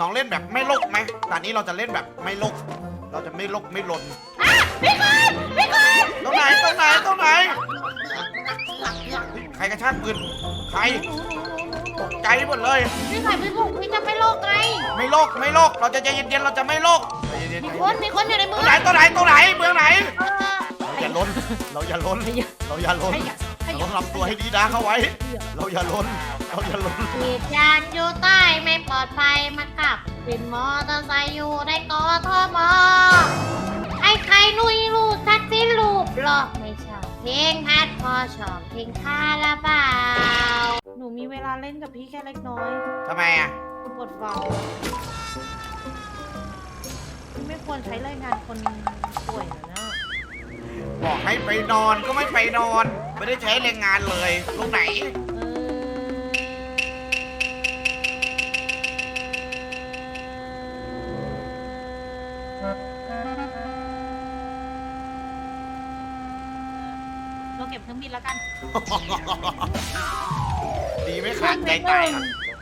ลองเล่นแบบไม่ลกไหมตอนนี้เราจะเล่นแบบไม่ลก เราจะไม่ลกไม่ลนพี่คนพี่คนตรงไหนตรงไหนตรงไหน ใครกระชากปืน ใครตกใจหมดเลย พี่ใส่พี่บุกพี่จะไม่โลกไง ไม่ลกไม่ลก เราจะใจเย็นๆ เราจะไม่ลกใจเย็นๆมีใจคเย็นนมีคนอยู่ในๆตมืรองไหนตรงไหนตรงไหนเมืองไหน เออ เราอย่าล้น เราอย่าล้น เราอย่าล้นให้อย่าให้ เราอย่าต้องทำตัวให้ดีนะเข้าไว้ เราอย่าล้น เราอย่าล้นเหตุการณ์อยู่ใต้ไม่ปลอดภัยมาขับเป็นมอเตอร์ไซค์อยู่ในกทมไอ้ใครนุยรูปทักษิณรูปหรอกไม่ชอบเพลงฮัดพอชอบเพลงคาราบาวหนูมีเวลาเล่นกับพี่แค่เล็กน้อยทำไมอะ กดวาวไม่ควรใช้รายงานคนป่วยนะ บอกให้ไปนอนก็ไม่ไปนอน ไม่ได้ใช้แรงงานเลยตรงไหนเออเราเก็บเครื่องบินแล้วกันดีไม่ขาดใจตาย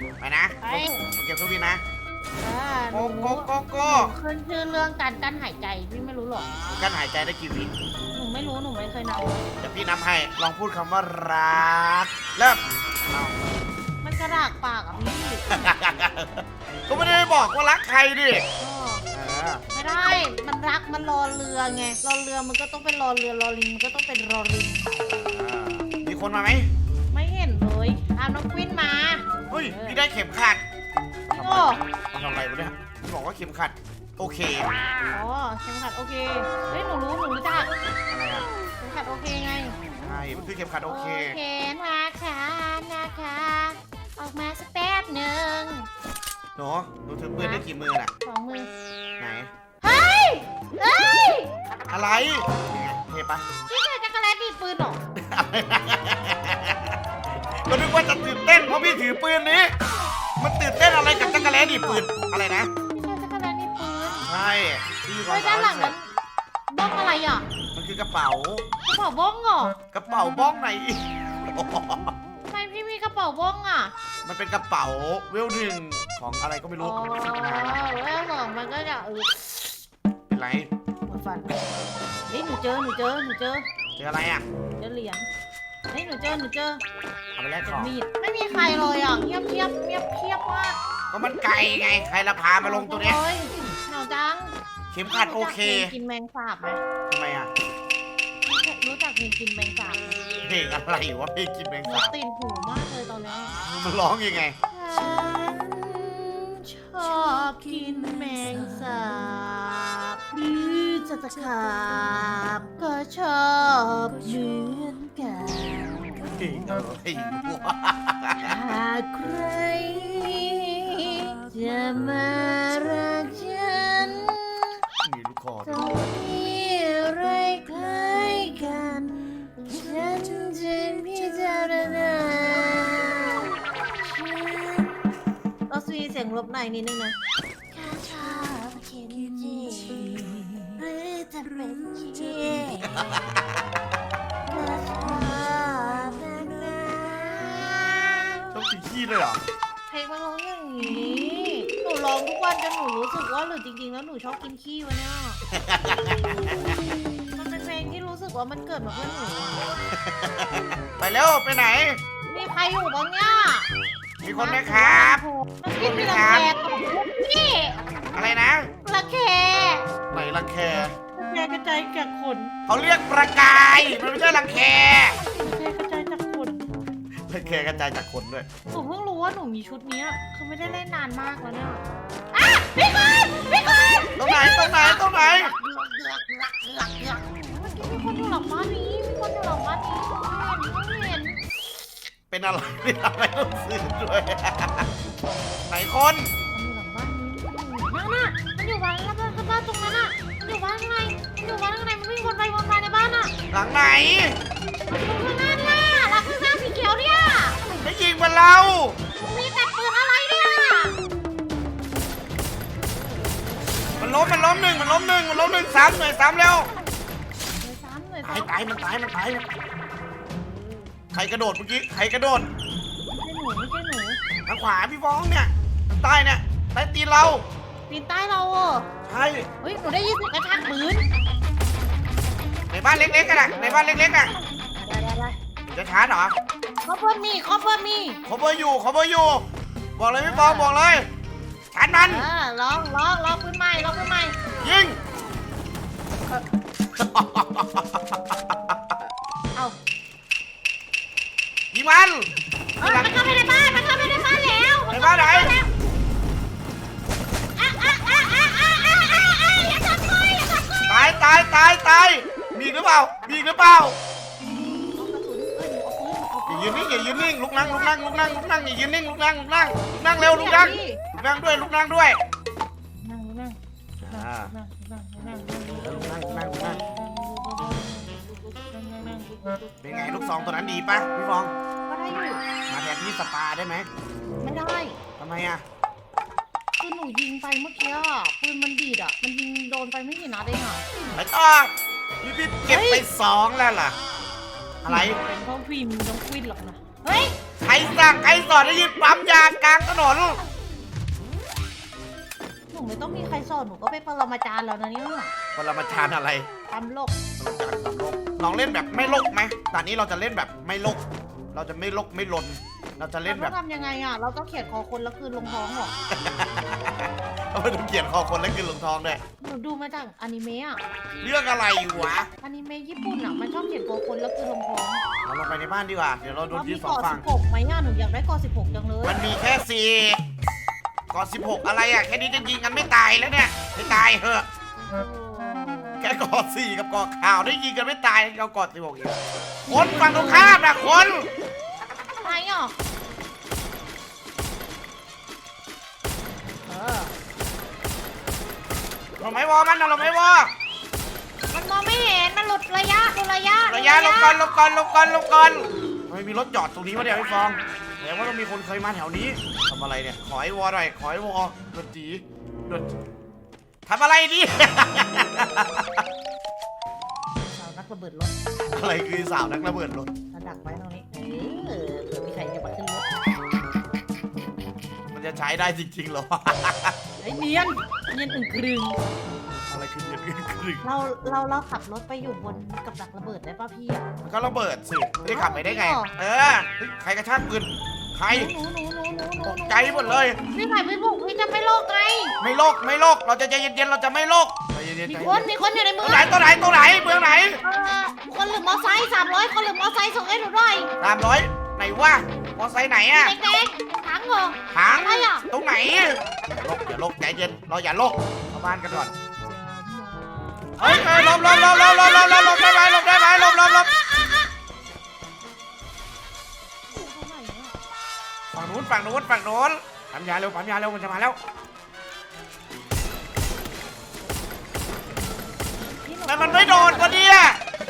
ก่อนไปนะไปเก็บเครื่องบินนะอ่าหโกนูโกโกโก้ขึ้นชื่อเรื่องการกั้นหายใจพี่ไม่รู้หรอก กั้นหายใจได้กี่วิหนู ไม่รู้หนูไม่เคยนับเดี๋ยวพี่นับให้ ลองพูดคำว่ารัก เริ่มเอามันกระดากปากอะพี่ก็ไม่ได้บอกว่ารักใครดิก็เออไม่ได้ มันรักมันรอเรือไงรอเรือมันก็ต้องเป็นรอเรือรอลิงมันก็ต้องเป็นรอลิงมีคนมาไหมไม่เห็นเลยเอานกวินมา เฮ้ย พี่ได้เข็มขัดพี่โอ้มาทำอะไรวะเนี่ยพี่บอกว่าเข็มขัด โอเค อ๋อเข็มขัดโอเค เฮ้ยหนูรู้หนูรู้จักอะไรอะเข็มขัดโอเคไง ใช่มันคือเข็มขัดโอเคนะคะนะคะ ออกมาสักแป๊บหนึ่งหนูหนูถือปืนได้กี่มือน่ะ สองมือ ไหน เฮ้ย เฮ้ยอะไรนี่ไงเทปะพี่เคยจักรแลดีดปืนเหรอก็นึกว่าจะตื่นเต้นเพราะพี่ถือปืนนี้ มันตื่นเต้นอะไรกับจักรแล้ดีปืน อะไรนะ นใช่พี่มีควาเฮ้มยด้านหลังสานั้มารถนบ้องอะไรอะมันคือกระเป๋า กระเป๋าบ้องเหรอกระเป๋าบ้องไหนอีกทำไมพี่มีกระเป๋าบ้องอะมันเป็นกระเป๋าเวลหนึ่งของอะไรก็ไม่อ๋รู้อแล้วสองมันก็จะเออเป็นไรหมดฟันเฮ้ยหนูเจอหนูเจอหนูเจอเจออะไรอะ เจอเหรียญเฮ้ยหนูเจอหนูเจอเอาไปแลกเจขออง มีดไม่มีใครเลยอะเงียบเงียบเงียบเงียบมากก็มันไกลไง ใครละพามาลงตัวเนี้ย โอ้ยหนาวจังเข็มขัดโอเครู้จักพลงกินแมงสาบไหมทำไมอะรู้จักเพลงกินแมงสาบไหมเพลงอะไรวะเพลงกินแมงหนูสาบติดหูมากเลยตอนเนี้ยมันร้องยังไง ฉันชอบกินแมงสาบหรือจะตะขาบก็ชอบเหมือนกันเพลงอะไรวะหากใครจะมารักฉัน จะพิจารณาฉันเราสวีเสียงลบในนิดนึงนะข้าชอบกินจีหรือจะเป็นจีข้าชอบนักหนาต้องกินขี้ด้วยเหรอเพลงมันร้องอย่างนี้ หนูร้องทุกวันจนหนูรู้สึกว่าหรือจริงๆ แล้วหนูชอบกินขี้วะเนี่ยมันเป็นเพลง ที่รู้สึกว่ามันเกิดมาเพื่อหนูอะไปเร็วไปไหน มีใครอยู่บ้างเนี่ยมีคนไหมครับ มันพี่มีรังแคกับพี่อะไรนะรังแคไหนรังแครังแคกระจายจากขนเขาเรียกประกายมันไม่ใช่รังแครังแคกระจายจากขนรังแคกระจายจากคนด้วยหนูเพิ่งรู้ว่าหนูมีชุดเนี้ยคือไม่ได้เล่นนานมากแล้วเนี่ยอะพี่คนพี่คนตรงไหนตรงไหนตรงไหนเมีคนอยู่หลังบ้านนี้มีคนอยู่หลังบ้านนี้ไม่เห็นไม่เห็นเป็นอะไรเป็นอะไรต้องซื้อด้วยไหนคนมันอยู่หลังบ้านนี้นั่นน่ะมันอยู่บ้านแล้วบ้านบ้านตรงนั้นน่ะมันอยู่บ้านข้างในมันอยู่บ้านข้างในมันวิ่งวนไปวนมาในบ้านน่ะหลังไหนมันอยู่ข้างหน้าเนี่ยหลังข้างหน้าสีเขียวเนี่ยไม่ยิงมันเรามีแต่ปืนอะไรเนี่ยมันล้มมันล้มหนึ่งมันล้มหนึ่งมันล้มหนึ่งสามหน่วยสามเร็วามหน่วยตาสายมตายมันตายมันตายใครกระโดดเมื่อกี้ใครกระโดดไม่ใช่หนูไม่ใช่หนูทางขวาพี่ฟ้องเนี่ยทางใต้เนี่ยใต้ตีนเราปีนใต้เราเหรอใช่เฮ้ยหนูได้ยินเสียงกระชากปืนในบ้านเล็กๆกันนะในบ้านเล็กๆอะได้ได้ได้จะชาร์จเหรอเขาเพิ่มมีเขาเพิ่มมีขอเบอร์อยู่ขอเบอร์อยู่ บอกเลยพี่ปองบอกเลยชาร์จมันเออลองลองลองปืนใหม่ลองปืนใหม่ยิง มันเออมันเข้าไปในบ้าน มันเข้าไปในบ้านแล้วในบ้านไหนอะอะอะอะอะอะอะอะอย่าทำเลยอย่าทำเลยตายตายตายตายมีอีกหรือเปล่า มีอีกหรือเปล่าเอากระสุนเอ้ยหนูเอาปืนเอาอปืย่านยืนนิ่งอย่ายืนนิ่งลุกนั่งลุกนั่งลุกนั่งลุกนั่งอย่ายืนนิ่งลุกนั่งลุกนั่งลุกนั่งเร็วลุกนั่งลุกนั่งด้วยลุกนั่งด้วย เป็นไงลูกซองตัวนั้นดีปะพี่ฟอง ก็ได้อยู่ มาแทนที่สปาได้ไหมไม่ได้ ทำไมอะ คือหนูยิงไปเมื่อกี้อะปืนมันดีดอะ มันยิงโดนไปไม่กี่นัดเองอะ ไปต่อพี่พี่เก็บไปสองแล้วล่ะ อะไร เป็นเพราะฟิล์มน้องควินหรอกนะ เฮ้ย ใครสั่งใครสอนให้ยืนปั๊มยากลางถนนหนูไม่ต้องมีใครสอนหนูก็ไปปรมาจารย์แล้วนะเนี่ยปรมาจารย์อะไรตำโลก ปรมาจารย์สำโลก ลองเล่นแบบไม่ลกไหมตอนนี้เราจะเล่นแบบไม่ลก เราจะไม่ลกไม่ลน เราจะเล่นแบเราบต้องทำยังไงอะ เราต้องเขียนคอคนแล้วคืนลงท้องเหรอ เราไม่ต้องเขียนคอคนแล้วกินลงทองด้วยหนูดูมาจากอนิเมะอะ เรื่องอะไรวะอนิเมะญี่ปุ่นอะ มันชอบเขียนคอคนแล้วคืนลงท้องเราลงไปในบ้านดีกว่า เดี๋ยวเราโดนเรายืมีนสองเกาะฝั่สิง บหกไหมอะ หนูอยากได้เกาะสิบหกจังเลย มันมีแค่สี่ก่อนสิบหกอะไรอะ แค่นี้จะยิงกันไม่ตายแล้วเนี่ยไม่ตายเหอะโอ้ แค่กอดสี่กับกอดข่าวได้ยิงกันไม่ตายเรากอดสิบหกอีกคนฝั่งตรงข้ามนะคนอะไรอะเออเราไม่วอมันนะเราไม่วอมันมองไม่เห็น มันหลุดระยะหลุดระยะระยะลงก่อนลงก่อนลงก่อนลงก่อนไม่มีรถจอดตรงนี้มาเดี๋ยวพี่ฟองแสดงว่าต้องมีคนเคยมาแถวนี้ทำอะไรเนี่ย ขอให้วอหน่อยขอให้วอดนจีดน ทำอะไรดิสาวนักระเบิดรถอะไรคือสาวนักระเบิดรถระดักไว้ตรงนี้เออเผื่อมีใครจะมาขึ้นรถมันจะใช้ได้จริงๆเหรอ ไอ้เนียนเนียนอึ่งกรึงอะไรคือเดือดกรึงเราเราเราขับรถไปอยู่บนกับดักระเบิดได้ป่ะพี่อะ มันก็ระเบิดสิไม่ได้ขับไปได้ไงอ้าวเออเฮ้ยใครกระชากปืนใคร หนูหนูหนูหนู ตกใจหมดเลย นี่ไงพี่บุกพี่จะไม่โลกไง ไม่โลกไม่โลกเราจะใจเย็นๆเราจะไม่โลกใจเย็นๆมีคนมีคนอยู่ในเมืองตัวไหนตัวไหนตัวไหนเมืองไหนเออคนหรือมอไซค์สามร้อยคนหรือมอไซค์ส่งให้หนูด้วยสามร้อยไหนวะมอไซค์ไหนอะแดงๆถังเหรอ หางอะไรอะ ตรงไหนอย่าโลกอย่าโลกใจเย็นเราอย่าโลกเข้าบ้านกันก่อนเฮ้ยเฮ้ยหลบหลบหลบหลบหลบหลบหลบได้ไหมหลบได้ไหมหลบหลบหลบอะอะ ฝั่งนู้นฝั่งนู้นฝั่งนู้นปั๊มยาเร็วปั๊มยาเร็วมันจะมาแล้วแต่มันไม่โดนก็เนี่ย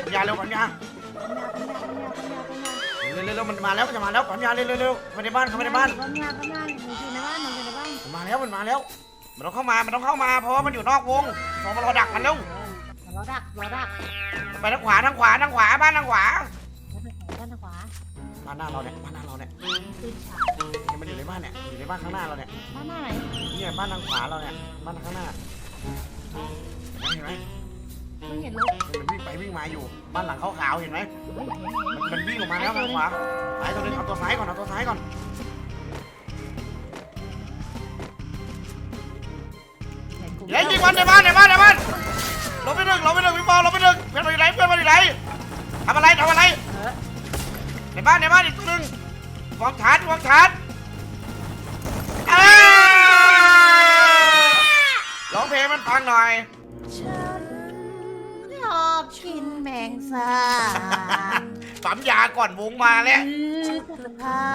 ปั๊มยาเร็วปั๊มยาเร็วเร็วเร็วมันมาแล้วมันจะมาแล้วปั๊มยาเร็วเร็วเร็วเข้ามาในบ้านเข้ามาในบ้านบ้านบ้านบ้านหนูอยู่ในบ้านหนูอยู่ในบ้านมันมาแล้วมันมาแล้ว มันต้องเข้ามา มันต้องเข้ามา เพราะว่ามันอยู่นอกวงฟองมารอดักมันแล้วเราดักเราดักไปทางขวาทางขวาทางขวาบ้านทางขวาด้านขวาบ้านหน้าเราเนี่ยบ้านหน้าเราเนี่ยตื่นเช้าเนี่ยมันอยู่ในบ้านเนี่ยอยู่ในบ้านข้างหน้าเราเนี่ยบ้านหน้าไหนเนี่ยบ้านทางขวาเราเนี่ยบ้านข้างหน้าเห็นไหมไม่เห็นรถเห็นไหมมันวิ่งไปวิ่งมาอยู่ บ้านหลังขาวๆเห็นไหมมันมันวิ่งออกมาแล้วทางขวาซ้ายตัวนึงเอาตัวซ้ายก่อนเอาตัวซ้ายก่อนเดี๋ยวยิงมันในบ้านในบ้านในบ้านลงไปหนึ่งลงไปหนึ่งพี่บอลลงไปหนึ่งเพื่อนมันอยู่ไหนเพื่อนมันอยู่ไหนทำอะไรทำอะไรใน บ้านในบ้านอีกตัวหนึ่งวางชาร์จวางชาร์จอ้าร้องเพลงมันฟังหน่อย ฉันชอบกินแมงสาบปั๊มยาก่อนวงมาแล้วคือสภา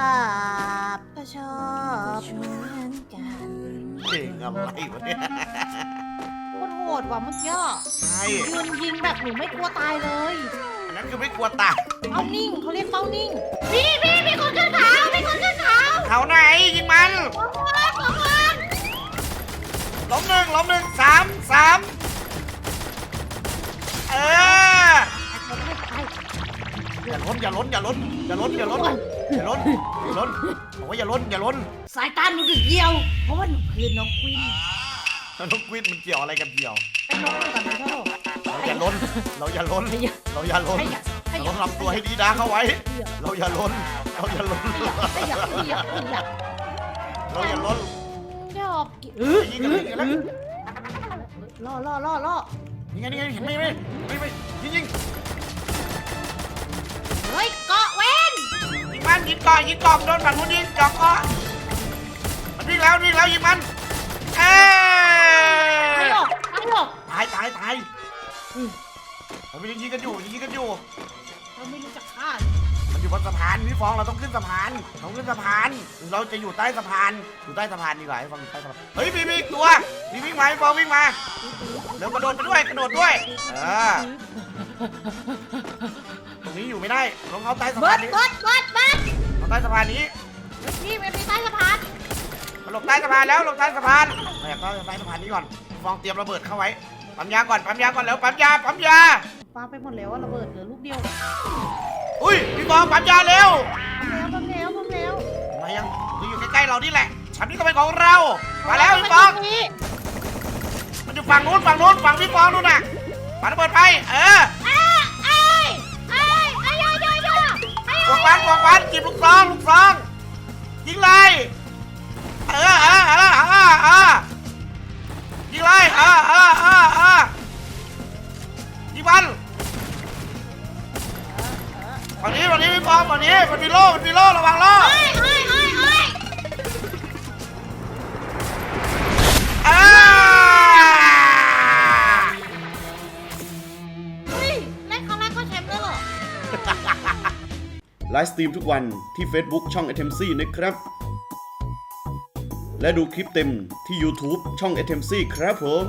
พก็ชอบเหมือนกันเพลงอะไรวะเนี่ย โคตรโหดว่ะเมื่อกี้อะใช่ ยืนยิงแบบหนูไม่กลัวตายเลยอั นนั้นคือไม่กลัวตายเป้านิ่งเขาเรียกเป้านิ่งพี่พี่มีคนขึ้นเขามีคนขึ้นเขาเขาไหนยิงมันขอบคุณขอบคุณล้มหนึ่งล้มหนึ่งสามสามเอออย่าล้นอย่าล้นอย่าล้นอย่าล้นอย่าล้นอย่าล้นอย่าล้นบอกว่าอย่าล้นอย่าล้นสายตาหนูดึกเดียว เพราะว่าหนูคือน้องควินน้องกวินมันเกี่ยวอะไรกับเกี่ยว เป็นน้องกับพี่โทษ เราอย่าล้น เราอย่าล้นให้ยะเราอย่าล้นให้ยะให้เรายะต้องทำตัวให้ดีนะเข้าไว้ เราอย่าล้น เราอย่าล้นให้ยะให้ยะให้ยะให้ยะเราอย่าล้นชอบกินเออยิงกันเลยยิงกันเลยล่อล่อล่อล่อนี่ไงนี่ไงเห็นไหมเห็นไหมไม่ไม่ยิงยิงเฮ้ยเกาะเว้นยิงมันยิงก่อนยิงก่อนโดนฝั่งนู้นยิงจอกคอมันวิ่งแล้ววิ่งแล้วยิงมันเอ้ไม่ยหรอกไม่หรอกตายตายตาย มันยิงยิงกันอยู่ยิงกันอยู่ เราไม่รู้จักฆ่ามันอยู่บนสะพานพี่ฟองเราต้องขึ้นสะพานต้องขึ้นสะพาน เราจะอยู่ใต้สะพานอยู่ใต้สะพานดีกว่าให้ฟังอยู่ใต้สะพานเฮ้ยมีมีอีกตัวมีวิ่งมาพี่ฟองวิ่งมาเร็วกระโดดไปด้วยกระโดดด้วยเออตรงนี้อยู่ไม่ได้ต้องเข้าใต้สะเบิพาร์นดนี้เบิร์ดเบิร์ดเบิร์ดเข้าใต้สะพานนี้นี่มันมีใต้สะพานมาหลบใต้สะพานแล้วหลบใต้สะพานแอบใต้ใต้สะพานนี้ก่อนพี่ฟองเตรียมระเบิดเข้าไว้ ปั๊มยาก่อนปั๊มยาก่อนแล้วปั๊มยาปั๊มยา ปาไปหมดแล้วอะระเบิดเหลือลูกเดียวอุ้ยพี่ฟองปั๊มยาเร็วปั๊มแล้วปั๊มแล้วปั๊มแล้วมายังดูอยู่ใกล้ๆเรานี่แหละฉันนี่ก็เป็นของเรามาแล้วพี่ฟองมันอยู่ฝั่งนู้นฝั่งนู้นฝั่งพี่ฟองนู่นน่ะปาระเบิดไปเออปองฟันวองฟันจีบลูกฟองลูกฟองยิงเลยเออเออเออเออเออ ยิงเลยเออเออเออเออยิงมันฝั่งนี้ฝั่งนี้พี่ฟองฝั่งนี้มันมีโล่มันมีโล่ระวังโล่เอ้ยเอ้ยเอ้ยเอ้ยเออเฮ้ยเล่นครั้งแรกก็แชมป์แล้วเหรอ ไลฟ์สตรีมทุกวันที่ Facebook ช่อง a t e m c นะครับ และดูคลิปเต็มที่ YouTube ช่อง a t e m c ครับผม